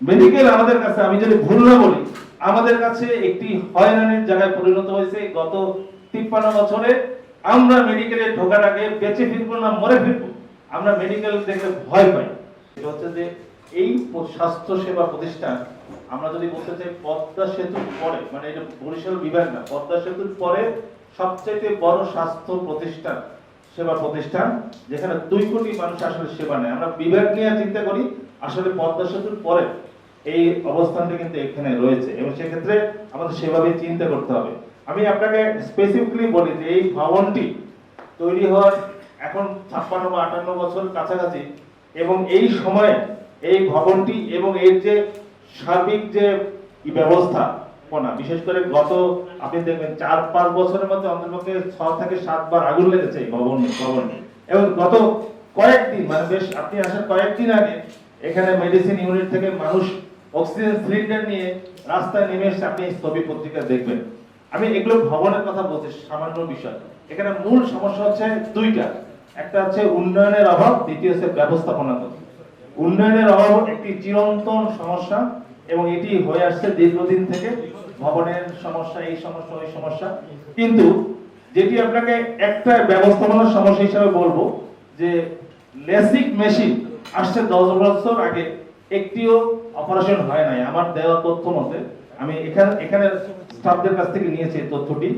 Medical আমাদের কাছে, আমি যদি ভুল না বলি, আমাদের কাছে একটি হয়রানির জায়গায় পরিণত হয়েছে। গত তিপ্পান্ন বছরে আমরা মেডিকেলে আগে বেঁচে ফিরবো না, মরে ফিরবো? আমরা মেডিকেল দেখে ভয় পাই। এটা হচ্ছে যে এই স্বাস্থ্য সেবা প্রতিষ্ঠান, আমরা যদি বলতে চাই পদ্মা সেতুর পরে মানে এটা বরিশাল বিভাগ না, পদ্মা সেতুর পরে সবচেয়ে বড় স্বাস্থ্য প্রতিষ্ঠান, সেবা প্রতিষ্ঠান, যেখানে দুই কোটি মানুষ আসলে সেবা নেয়। আমরা বিভাগ নিয়ে চিন্তা করি আসলে পদ্মা সেতুর পরে এই অবস্থানটা কিন্তু এখানে রয়েছে এবং সেক্ষেত্রে আমাদের সেভাবে চিন্তা করতে হবে। আমি আপনাকে স্পেসিফিকলি বলি যে এই ভবনটি তৈরি হওয়ার এখন ছাপ্পান্ন বা আটান্ন বছর কাছাকাছি এবং এই সময়ে এই ভবনটি এবং এর যে সার্বিক যে ব্যবস্থা কোনা বিশেষ করে গত আপনি দেখবেন চার পাঁচ বছরের মধ্যে অন্তর্পক্ষে ছ থেকে সাতবার আগুন লেগেছে এই ভবন ভবনে এবং গত কয়েকদিন মানে বেশ আপনি আসার কয়েকদিন আগে এখানে মেডিসিন ইউনিট থেকে মানুষ অক্সিজেন সিলিন্ডার নিয়ে রাস্তায় নেমে এসে আপনি ছবি পত্রিকা দেখবেন। আমি এগুলো ভবনের কথা বলছি, সামান্য বিষয়। এখানে মূল সমস্যা হচ্ছে দুইটা। একটা হচ্ছে উন্নয়নের অভাব, দ্বিতীয় হচ্ছে ব্যবস্থাপনাগত উন্নয়নের অভাব একটি চিরন্তন সমস্যা এবং এটি হয়ে আসছে দীর্ঘদিন থেকে ভবনের সমস্যা, এই সমস্যা, ওই সমস্যা। কিন্তু যেটি আপনাকে একটা ব্যবস্থাপনার সমস্যা হিসাবে বলব, যে লেসিক মেশিন আসছে দশ বছর আগে, একটিও অপারেশন হয় নাই। আমার দেওয়া তথ্য মতে, আমি এখানে এখানে স্টাফদের কাছ থেকে নিয়েছি এই তথ্যটি,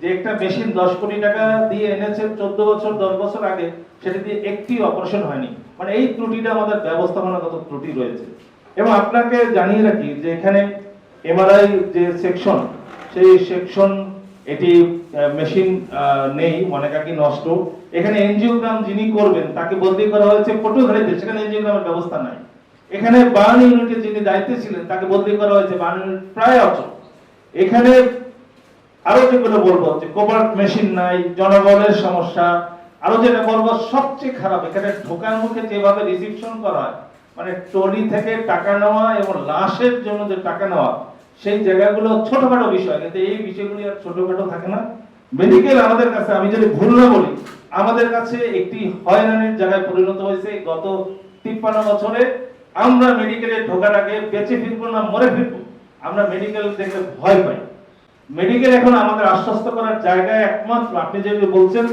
যে একটা মেশিন দশ কোটি টাকা দিয়ে এনেছে চোদ্দ বছর, দশ বছর আগে, সেটা দিয়ে একটি অপারেশন হয়নি। মানে এই ত্রুটিটা আমাদের ব্যবস্থাপনাগত ত্রুটি রয়েছে। এবং আপনাকে জানিয়ে রাখি যে এখানে এমআরআই যে সেকশন সেই সেকশন এটি মেশিন নেই অনেকাকি নষ্ট। এখানে এনজিওগ্রাম যিনি করবেন, তাকে বদলি করা হয়েছে পটুয়াখালীতে সেখানে এনজিওগ্রামের ব্যবস্থা নাই। এখানে বার্ন ইউনিটে যিনি দায়িত্বে ছিলেন, তাকে বদলি করা হয়েছে বার্ন ইউনিট প্রায় অচল। এখানে আরও যেগুলো বলব, যে কোভার্ট মেশিন নাই, জনবলের সমস্যা। আরও যেটা বলব, সবচেয়ে খারাপ, এখানে ঢোকার মুখে যেভাবে রিসিপশন করা হয় মানে ট্রলি থেকে টাকা নেওয়া এবং লাশের জন্য যে টাকা নেওয়া সেই জায়গাগুলো ছোটখাটো বিষয় কিন্তু এই বিষয়গুলি আর ছোটখাটো থাকে না। মেডিকেল আমাদের কাছে, আমি যদি ভুল না বলি, আমাদের কাছে একটি হয়রানির জায়গায় পরিণত হয়েছে। গত তিপ্পান্ন বছরে আমরা মেডিকেলে ঢোকার আগে বেঁচে ফিরবো না, মরে ফিরবো, আমরা মেডিকেল দেখে ভয় পাই। মেডিকেল এখন আমাদের আশ্বস্ত করার জায়গায় একমাত্র। আপনি যেগুলো বলছেন,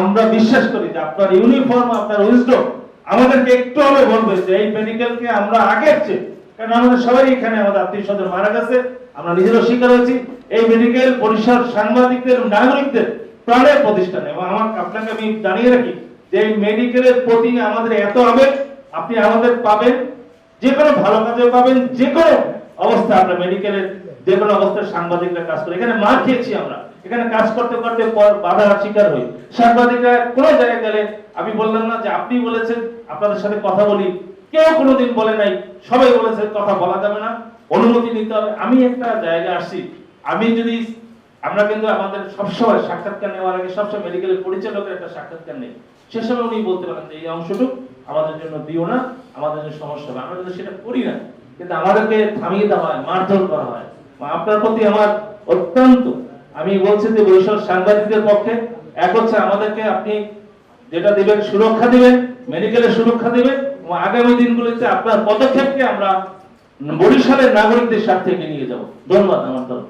আমরা বিশ্বাস করি যে আপনার ইউনিফর্ম আপনার উইজডম আমাদেরকে একটু হলে বলবে যে এই মেডিকেলকে আমরা আগের চেয়ে কারণ আমাদের সবাই এখানে আমাদের আত্মীয় স্বজন মারা গেছে। আমরা নিজেরও হয়েছি এই মেডিকেল পরিসর সাংবাদিকদের নাগরিকদের প্রাণের প্রতিষ্ঠান। এবং আমার আপনাকে আমি জানিয়ে রাখি যে এই মেডিকেলের প্রতি আমাদের এত আবেগ, আপনি আমাদের পাবেন, যে কোনো ভালো কাজে পাবেন, যে কোনো অবস্থা আপনার মেডিকেলের যে কোনো অবস্থায় সাংবাদিকরা কাজ করে। এখানে মার খেয়েছি আমরা। এখানে কাজ করতে করতে শিকার হই। সাংবাদিকরা কোনো জায়গায় গেলে আমি বললাম না যে আপনি বলেছেন, আপনাদের সাথে কথা বলি। কেউ কোনোদিন বলে নাই। সবাই বলেছে, কথা বলা যাবে না। অনুমতি নিতে হবে। আমি একটা জায়গায় আসছি আমি যদি, আমরা কিন্তু আমাদের সবসময় সাক্ষাৎকার নেওয়ার আগে সবসময় মেডিকেলের পরিচালকের একটা সাক্ষাৎকার নেই। সে সময় উনি বলতে পারেন যে, এই অংশটুক আমাদের জন্য দিও না, আমাদের জন্য সমস্যা হবে। আমরা সেটা করি না। কিন্তু আমাদেরকে থামিয়ে দেওয়া হয়, মারধর করা হয়। আপনার প্রতি আমার অত্যন্ত, আমি বলছি যে, বরিশাল সাংবাদিকদের পক্ষে এক হচ্ছে আমাদেরকে আপনি যেটা দিবেন, সুরক্ষা দিবেন মেডিকেলের সুরক্ষা দিবেন এবং আগামী দিনগুলোতে আপনার পদক্ষেপকে আমরা বরিশালের নাগরিকদের স্বার্থে নিয়ে যাব ধন্যবাদ আমার তরফ।